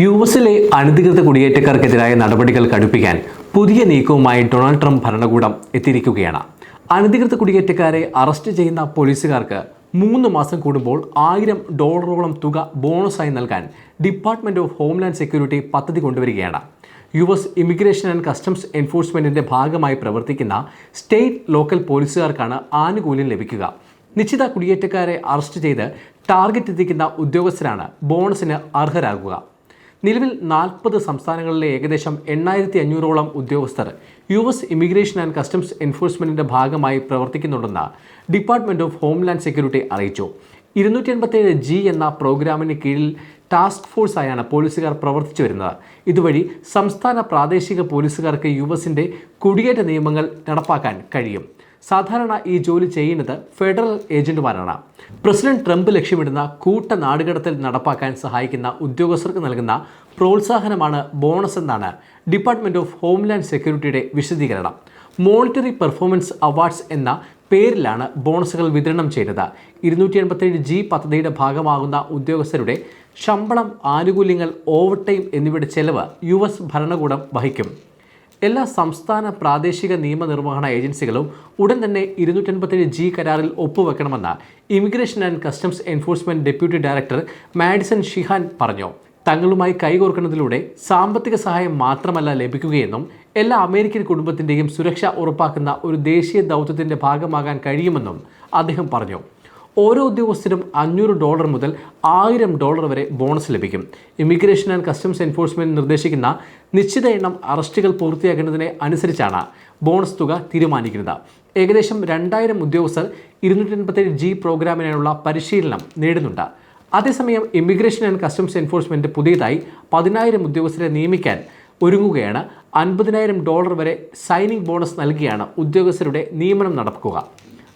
U എസിലെ അനധികൃത കുടിയേറ്റക്കാർക്കെതിരായ നടപടികൾ കടുപ്പിക്കാൻ പുതിയ നീക്കവുമായി ഡൊണാൾഡ് ട്രംപ് ഭരണകൂടം എത്തിയിരിക്കുകയാണ്. അനധികൃത കുടിയേറ്റക്കാരെ അറസ്റ്റ് ചെയ്യുന്ന പോലീസുകാർക്ക് മൂന്ന് മാസം കൂടുമ്പോൾ ആയിരം ഡോളറോളം തുക ബോണസായി നൽകാൻ ഡിപ്പാർട്ട്മെന്റ് ഓഫ് ഹോംലാൻഡ് സെക്യൂരിറ്റി പദ്ധതി കൊണ്ടുവരികയാണ്. U S immigration and customs എൻഫോഴ്സ്മെന്റിന്റെ ഭാഗമായി പ്രവർത്തിക്കുന്ന സ്റ്റേറ്റ് ലോക്കൽ പോലീസുകാർക്കാണ് ആനുകൂല്യം ലഭിക്കുക. നിശ്ചിത കുടിയേറ്റക്കാരെ അറസ്റ്റ് ചെയ്ത് ടാർഗറ്റ് എത്തിക്കുന്ന ഉദ്യോഗസ്ഥരാണ് ബോണസിന് അർഹരാകുക. നിലവിൽ നാൽപ്പത് സംസ്ഥാനങ്ങളിലെ ഏകദേശം എണ്ണായിരത്തി അഞ്ഞൂറോളം ഉദ്യോഗസ്ഥർ U S immigration and customs എൻഫോഴ്സ്മെന്റിന്റെ ഭാഗമായി പ്രവർത്തിക്കുന്നുണ്ടെന്ന് ഡിപ്പാർട്ട്മെന്റ് ഓഫ് ഹോംലാൻഡ് സെക്യൂരിറ്റി അറിയിച്ചു. ഇരുന്നൂറ്റി എൺപത്തേഴ് ജി എന്ന പ്രോഗ്രാമിന് കീഴിൽ ടാസ്ക് ഫോഴ്സായാണ് പോലീസുകാർ പ്രവർത്തിച്ചു വരുന്നത്. ഇതുവഴി സംസ്ഥാന പ്രാദേശിക പോലീസുകാർക്ക് യു എസിന്റെ കുടിയേറ്റ നിയമങ്ങൾ നടപ്പാക്കാൻ കഴിയും. സാധാരണ ഈ ജോലി ചെയ്യുന്നത് ഫെഡറൽ ഏജന്റുമാരാണ്. പ്രസിഡന്റ് ട്രംപ് ലക്ഷ്യമിടുന്ന കൂട്ട നാടുകടത്തിൽ നടപ്പാക്കാൻ സഹായിക്കുന്ന ഉദ്യോഗസ്ഥർക്ക് നൽകുന്ന പ്രോത്സാഹനമാണ് ബോണസ് എന്നാണ് ഡിപ്പാർട്ട്മെന്റ് ഓഫ് ഹോംലാൻഡ് സെക്യൂരിറ്റിയുടെ വിശദീകരണം. മോണിറ്ററി പെർഫോമൻസ് അവാർഡ്സ് എന്ന പേരിലാണ് ബോണസുകൾ വിതരണം ചെയ്തത്. ഇരുന്നൂറ്റി എൺപത്തേഴ് ജി പദ്ധതിയുടെ ഭാഗമാകുന്ന ഉദ്യോഗസ്ഥരുടെ ശമ്പളം ആനുകൂല്യങ്ങൾ ഓവർടൈം എന്നിവയുടെ ചെലവ് യു എസ് ഭരണകൂടം വഹിക്കും. എല്ലാ സംസ്ഥാന പ്രാദേശിക നിയമനിർവഹണ ഏജൻസികളും ഉടൻ തന്നെ ഇരുന്നൂറ്റൻപത്തേഴ് ജി കരാറിൽ ഒപ്പുവെക്കണമെന്ന് immigration and customs enforcement deputy director Madison Sheahan പറഞ്ഞു. തങ്ങളുമായി കൈകോർക്കുന്നതിലൂടെ സാമ്പത്തിക സഹായം മാത്രമല്ല ലഭിക്കുകയെന്നും എല്ലാ അമേരിക്കൻ കുടുംബത്തിന്റെയും സുരക്ഷ ഉറപ്പാക്കുന്ന ഒരു ദേശീയ ദൗത്യത്തിന്റെ ഭാഗമാകാൻ കഴിയുമെന്നും അദ്ദേഹം പറഞ്ഞു. ഓരോ ഉദ്യോഗസ്ഥരും അഞ്ഞൂറ് ഡോളർ മുതൽ ആയിരം ഡോളർ വരെ ബോണസ് ലഭിക്കും. ഇമിഗ്രേഷൻ ആൻഡ് കസ്റ്റംസ് എൻഫോഴ്സ്മെന്റ് നിർദ്ദേശിക്കുന്ന നിശ്ചിത എണ്ണം അറസ്റ്റുകൾ പൂർത്തിയാക്കുന്നതിനെ അനുസരിച്ചാണ് ബോണസ് തുക തീരുമാനിക്കുന്നത്. ഏകദേശം രണ്ടായിരം ഉദ്യോഗസ്ഥർ ഇരുന്നൂറ്റി എൺപത്തേഴ് ജി പ്രോഗ്രാമിനായുള്ള പരിശീലനം നേടുന്നുണ്ട്. അതേസമയം ഇമിഗ്രേഷൻ ആൻഡ് കസ്റ്റംസ് എൻഫോഴ്സ്മെന്റ് പുതിയതായി പതിനായിരം ഉദ്യോഗസ്ഥരെ നിയമിക്കാൻ ഒരുങ്ങുകയാണ്. അൻപതിനായിരം ഡോളർ വരെ സൈനിങ് ബോണസ് നൽകിയാണ് ഉദ്യോഗസ്ഥരുടെ നിയമനം നടക്കുക.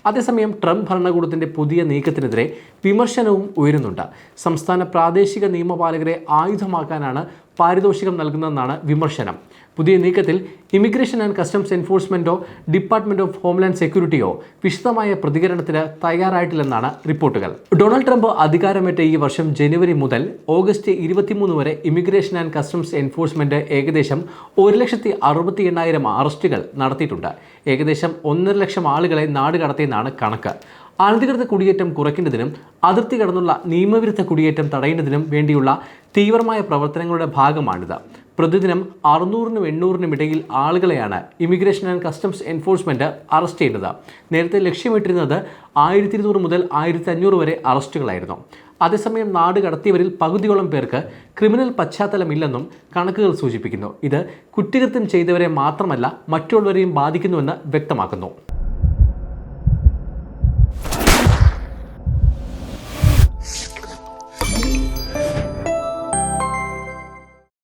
അതേസമയം ട്രംപ് ഭരണകൂടത്തിന്റെ പുതിയ നീക്കത്തിനെതിരെ വിമർശനവും ഉയരുന്നുണ്ട്. സംസ്ഥാന പ്രാദേശിക നിയമപാലകരെ ആയുധമാക്കാനാണ് പാരിതോഷികം നൽകുന്നതെന്നാണ് വിമർശനം. പുതിയ നീക്കത്തിൽ ഇമിഗ്രേഷൻ ആൻഡ് കസ്റ്റംസ് എൻഫോഴ്സ്മെന്റോ ഡിപ്പാർട്ട്മെന്റ് ഓഫ് ഹോംലാൻഡ് സെക്യൂരിറ്റിയോ വിശദമായ പ്രതികരണത്തിന് തയ്യാറായിട്ടില്ലെന്നാണ് റിപ്പോർട്ടുകൾ. ഡൊണാൾഡ് ട്രംപ് അധികാരമേറ്റ ഈ വർഷം ജനുവരി മുതൽ ഓഗസ്റ്റ് ഇരുപത്തിമൂന്ന് വരെ ഇമിഗ്രേഷൻ ആൻഡ് കസ്റ്റംസ് എൻഫോഴ്സ്മെന്റ് ഏകദേശം ഒരു ലക്ഷത്തി അറുപത്തി എണ്ണായിരം അറസ്റ്റുകൾ നടത്തിയിട്ടുണ്ട്. ഏകദേശം ഒന്നര ലക്ഷം ആളുകളെ നാട് കടത്തിയെന്നാണ് കണക്ക്. അനധികൃത കുടിയേറ്റം കുറയ്ക്കുന്നതിനും അതിർത്തി കടന്നുള്ള നിയമവിരുദ്ധ കുടിയേറ്റം തടയുന്നതിനും വേണ്ടിയുള്ള തീവ്രമായ പ്രവർത്തനങ്ങളുടെ ഭാഗമാണിത്. പ്രതിദിനം അറുന്നൂറിനും എണ്ണൂറിനും ഇടയിൽ ആളുകളെയാണ് immigration and customs enforcement arrest ചെയ്യുന്നത്. നേരത്തെ ലക്ഷ്യമിട്ടിരുന്നത് ആയിരത്തി ഇരുന്നൂറ് മുതൽ ആയിരത്തി അഞ്ഞൂറ് വരെ അറസ്റ്റുകളായിരുന്നു. അതേസമയം നാട് കടത്തിയവരിൽ പകുതിയോളം പേർക്ക് ക്രിമിനൽ പശ്ചാത്തലമില്ലെന്നും കണക്കുകൾ സൂചിപ്പിക്കുന്നു. ഇത് കുറ്റകൃത്യം ചെയ്തവരെ മാത്രമല്ല മറ്റുള്ളവരെയും ബാധിക്കുന്നുവെന്ന് വ്യക്തമാക്കുന്നു.